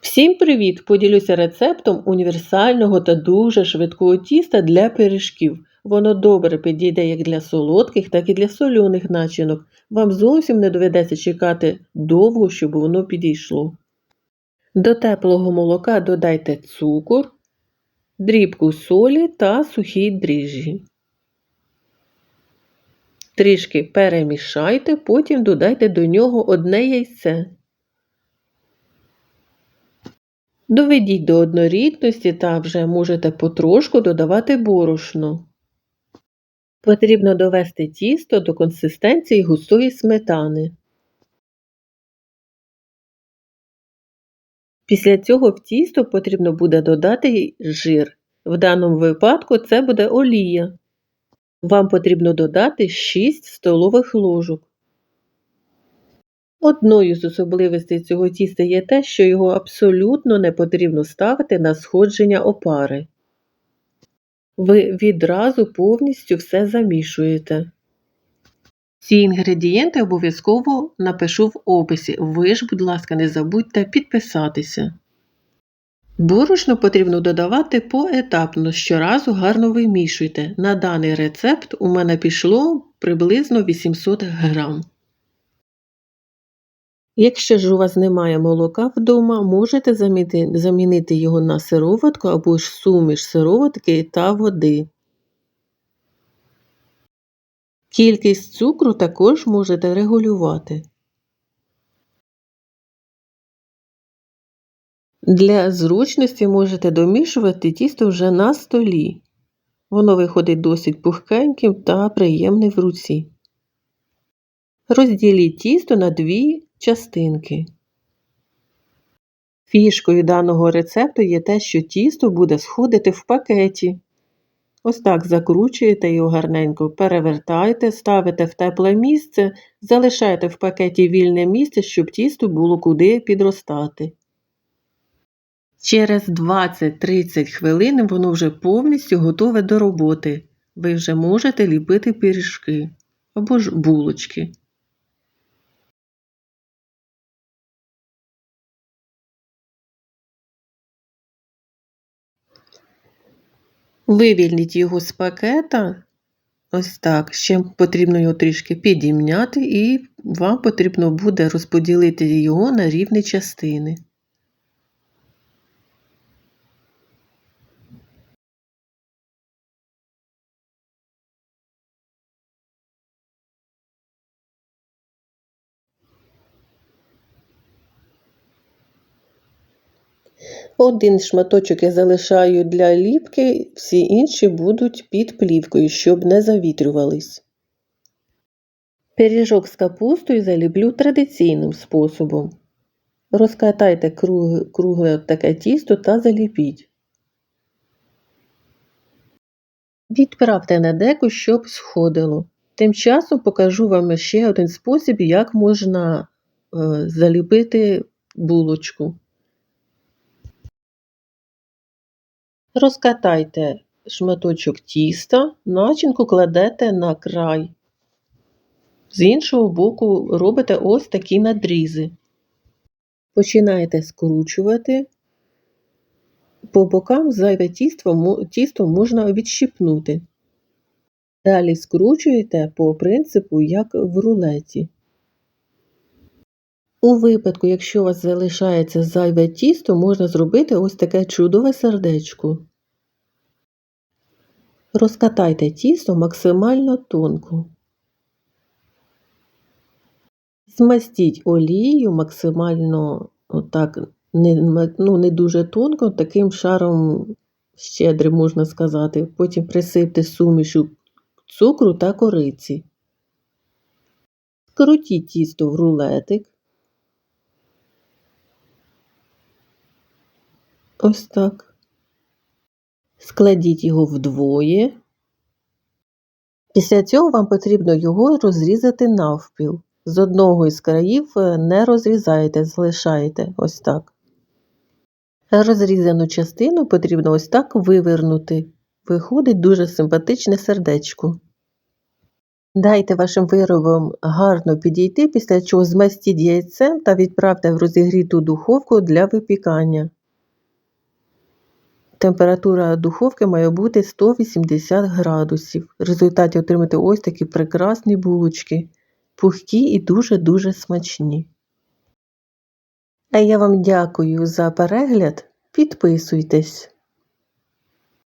Всім привіт! Поділюся рецептом універсального та дуже швидкого тіста для пиріжків. Воно добре підійде як для солодких, так і для соляних начинок. Вам зовсім не доведеться чекати довго, щоб воно підійшло. До теплого молока додайте цукор, дрібку солі та сухі дріжджі. Трішки перемішайте, потім додайте до нього одне яйце. Доведіть до однорідності та вже можете потрошку додавати борошно. Потрібно довести тісто до консистенції густої сметани. Після цього в тісто потрібно буде додати жир. В даному випадку це буде олія. Вам потрібно додати 6 столових ложок. Одною з особливостей цього тіста є те, що його абсолютно не потрібно ставити на сходження опари. Ви відразу повністю все замішуєте. Ці інгредієнти обов'язково напишу в описі. Ви ж, будь ласка, не забудьте підписатися. Борошно потрібно додавати поетапно, щоразу гарно вимішуйте. На даний рецепт у мене пішло приблизно 800 грам. Якщо ж у вас немає молока вдома, можете замінити його на сироватку або ж суміш сироватки та води. Кількість цукру також можете регулювати. Для зручності можете домішувати тісто вже на столі. Воно виходить досить пухкеньким та приємним в руці. Розділіть тісто на дві частинки. Фішкою даного рецепту є те, що тісто буде сходити в пакеті. Ось так закручуєте його гарненько, перевертайте, ставите в тепле місце, залишайте в пакеті вільне місце, щоб тісто було куди підростати. Через 20-30 хвилин воно вже повністю готове до роботи. Ви вже можете ліпити пиріжки або ж булочки. Вивільніть його з пакета. Ось так. Ще потрібно його трішки підімняти, і вам потрібно буде розподілити його на рівні частини. Один шматочок я залишаю для ліпки, всі інші будуть під плівкою, щоб не завітрювались. Пиріжок з капустою заліплю традиційним способом. Розкатайте кругле таке тісто та заліпіть. Відправте на деку, щоб сходило. Тим часом покажу вам ще один спосіб, як можна е, заліпити булочку. Розкатайте шматочок тіста, начинку кладете на край. З іншого боку робите ось такі надрізи. Починаєте скручувати, по бокам зайве тісто, тісто можна відщипнути. Далі скручуєте по принципу, як в рулеті. У випадку, якщо у вас залишається зайве тісто, можна зробити ось таке чудове сердечко. Розкатайте тісто максимально тонко. Змастіть олією максимально отак, не ну, не дуже тонко, таким шаром щедрим, можна сказати. Потім присипте сумішу цукру та кориці. Скрутіть тісто в рулетик. Ось так. Складіть його вдвоє. Після цього вам потрібно його розрізати навпіл. З одного із країв е, не розрізаєте, залишаєте ось так. Розрізану частину потрібно ось так вивернути. Виходить дуже симпатичне сердечко. Дайте вашим виробам гарно підійти, після чого змастіть яйцем та відправте в розігріту духовку для випікання. Температура духовки має бути 180 градусів. В результаті отримати ось такі прекрасні булочки, пухкі і дуже-дуже смачні. А я вам дякую за перегляд. Підписуйтесь.